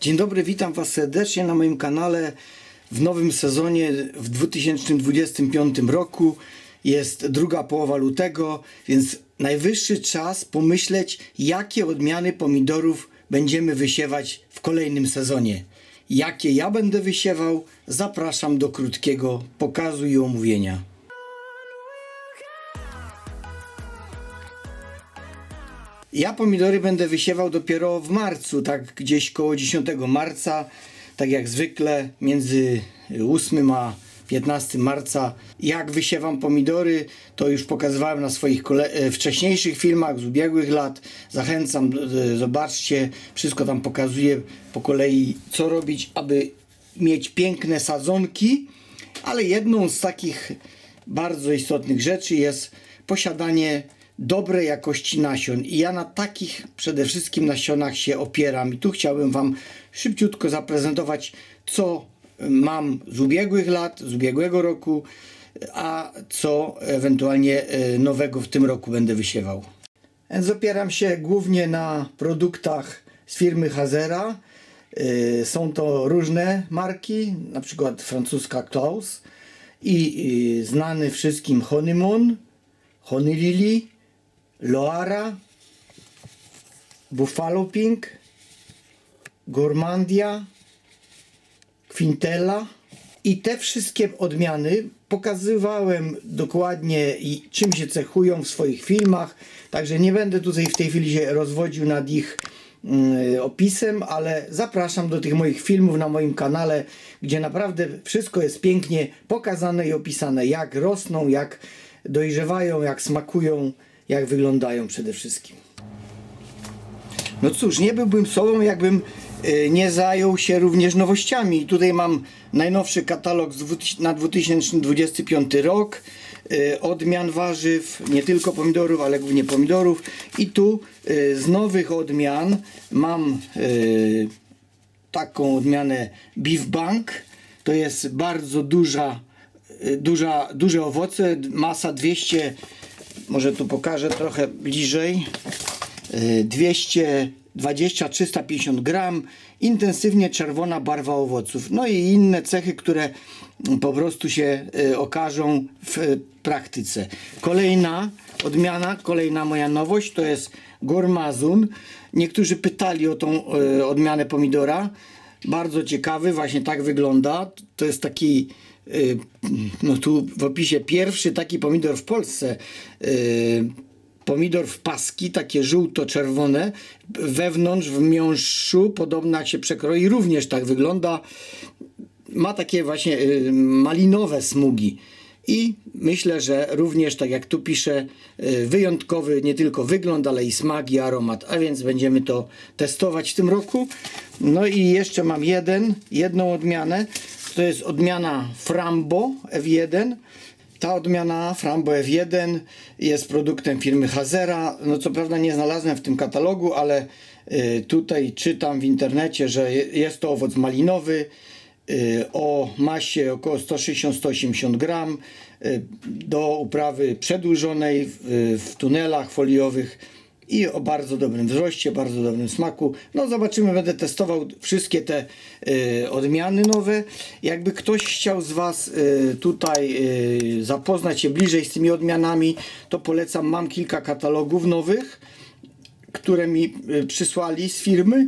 Dzień dobry, witam Was serdecznie na moim kanale w nowym sezonie w 2025 roku. Jest druga połowa lutego, więc najwyższy czas pomyśleć, jakie odmiany pomidorów będziemy wysiewać w kolejnym sezonie. Jakie ja będę wysiewał, zapraszam do krótkiego pokazu i omówienia. Ja pomidory będę wysiewał dopiero w marcu, tak gdzieś koło 10 marca, tak jak zwykle między 8 a 15 marca. Jak wysiewam pomidory, to już pokazywałem na swoich e, wcześniejszych filmach z ubiegłych lat. Zachęcam, e, zobaczcie, wszystko tam pokazuję po kolei, co robić, aby mieć piękne sadzonki, ale jedną z takich bardzo istotnych rzeczy jest posiadanie dobrej jakości nasion. I ja na takich przede wszystkim nasionach się opieram. I tu chciałbym Wam szybciutko zaprezentować, co mam z ubiegłych lat, z ubiegłego roku, a co ewentualnie e, nowego w tym roku będę wysiewał. Więc opieram się głównie na produktach z firmy Hazera. Y, Są to różne marki, na przykład francuska Klaus i znany wszystkim Honeymoon, Honey Lily, Loara, Buffalo Pink, Gourmandia, Quintella. I te wszystkie odmiany pokazywałem dokładnie i czym się cechują w swoich filmach, także nie będę tutaj w tej chwili się rozwodził nad ich mm, opisem, ale zapraszam do tych moich filmów na moim kanale, gdzie naprawdę wszystko jest pięknie pokazane i opisane, jak rosną, jak dojrzewają, jak smakują, jak wyglądają przede wszystkim. No cóż, nie byłbym sobą, jakbym y, nie zajął się również nowościami. Tutaj mam najnowszy katalog na 2025 rok. y, Odmian warzyw, nie tylko pomidorów, ale głównie pomidorów. I tu y, z nowych odmian mam taką odmianę Beef Bank. To jest bardzo duża, duża, duże owoce, masa 200, może tu pokażę trochę bliżej. Y, 220-350 gram, intensywnie czerwona barwa owoców. No i inne cechy, które po prostu się y, okażą w y, praktyce. Kolejna odmiana, kolejna moja nowość to jest Gormazun. Niektórzy pytali o tą odmianę pomidora. Bardzo ciekawy, właśnie tak wygląda. To jest taki no tu w opisie pierwszy taki pomidor w Polsce. Y, pomidor w paski, takie żółto-czerwone, wewnątrz w miąższu, podobno jak się przekroi, również tak wygląda. Ma takie właśnie y, malinowe smugi. I myślę, że również, tak jak tu piszę, y, wyjątkowy nie tylko wygląd, ale i smak i aromat. A więc będziemy to testować w tym roku. No i jeszcze mam jeden, jedną odmianę. To jest odmiana Frambo F1. Ta odmiana Frambo F1 jest produktem firmy Hazera. No co prawda nie znalazłem w tym katalogu, ale y, tutaj czytam w internecie, że je- jest to owoc malinowy y, o masie około 160-180 gram y, do uprawy przedłużonej w tunelach foliowych i o bardzo dobrym wzroście, bardzo dobrym smaku. No zobaczymy, będę testował wszystkie te y, odmiany nowe. Jakby ktoś chciał z Was y, tutaj y, zapoznać się bliżej z tymi odmianami, to polecam, mam kilka katalogów nowych, które mi y, przysłali z firmy.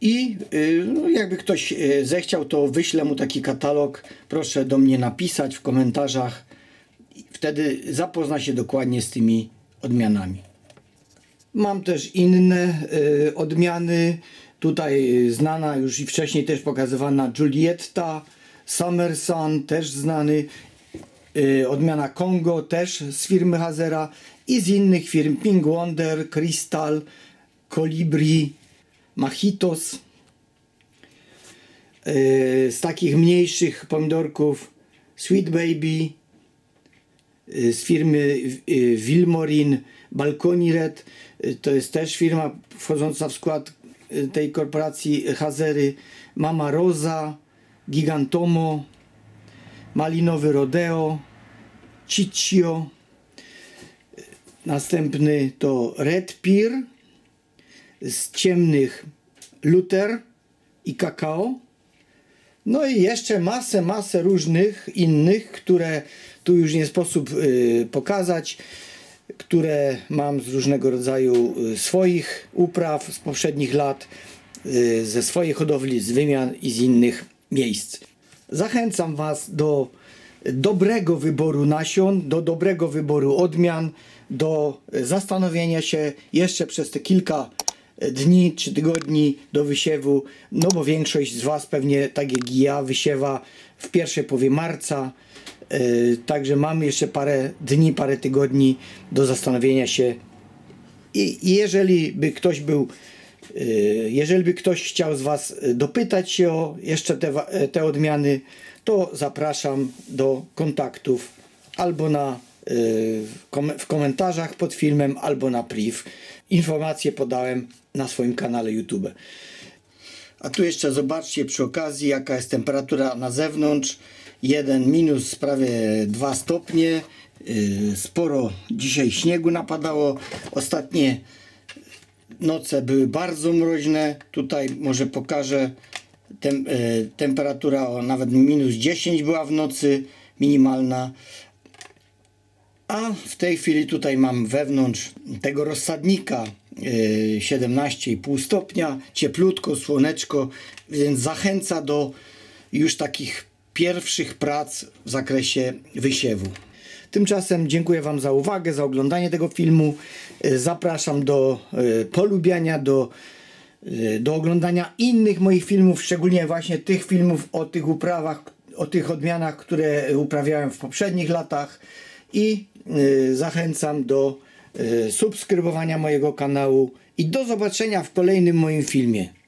I y, no, jakby ktoś y, zechciał, to wyślę mu taki katalog. Proszę do mnie napisać w komentarzach. Wtedy zapozna się dokładnie z tymi odmianami. Mam też inne y, odmiany. Tutaj znana już i wcześniej też pokazywana Giulietta, Summerson, też znany. Y, odmiana Kongo, też z firmy Hazera i z innych firm Pink Wonder, Crystal, Colibri, Machitos. Y, z takich mniejszych pomidorków Sweet Baby, z firmy y, Wilmorin Balkoni Red. Y, To jest też firma wchodząca w skład y, tej korporacji Hazery. Mama Rosa, Gigantomo, Malinowy Rodeo, Ciccio. Y, Następny to Red Pear z ciemnych Luther i kakao. No i jeszcze masę, masę różnych innych, które tu już nie sposób y, pokazać, które mam z różnego rodzaju y, swoich upraw z poprzednich lat, y, ze swojej hodowli, z wymian i z innych miejsc. Zachęcam Was do dobrego wyboru nasion, do dobrego wyboru odmian, do zastanowienia się jeszcze przez te kilka dni czy tygodni do wysiewu, no bo większość z Was pewnie, tak jak ja, wysiewa w pierwszej połowie marca. Yy, Także mamy jeszcze parę dni, parę tygodni do zastanowienia się. I jeżeli by ktoś był, yy, jeżeli by ktoś chciał z Was yy, dopytać się o jeszcze te, te odmiany, to zapraszam do kontaktów albo na, w kom- w komentarzach pod filmem, albo na priv. Informacje podałem na swoim kanale YouTube. A tu jeszcze zobaczcie przy okazji, jaka jest temperatura na zewnątrz. 1 minus prawie 2 stopnie. Yy, Sporo dzisiaj śniegu napadało. Ostatnie noce były bardzo mroźne. Tutaj może pokażę tem, e, temperatura o nawet minus 10 była w nocy minimalna. A w tej chwili tutaj mam wewnątrz tego rozsadnika yy, 17,5 stopnia, cieplutko, słoneczko, więc zachęca do już takich pierwszych prac w zakresie wysiewu. Tymczasem dziękuję Wam za uwagę, za oglądanie tego filmu. Yy, Zapraszam do yy, polubiania, do, do oglądania innych moich filmów, szczególnie właśnie tych filmów o tych uprawach, o tych odmianach, które uprawiałem w poprzednich latach i zachęcam do y, subskrybowania mojego kanału i do zobaczenia w kolejnym moim filmie.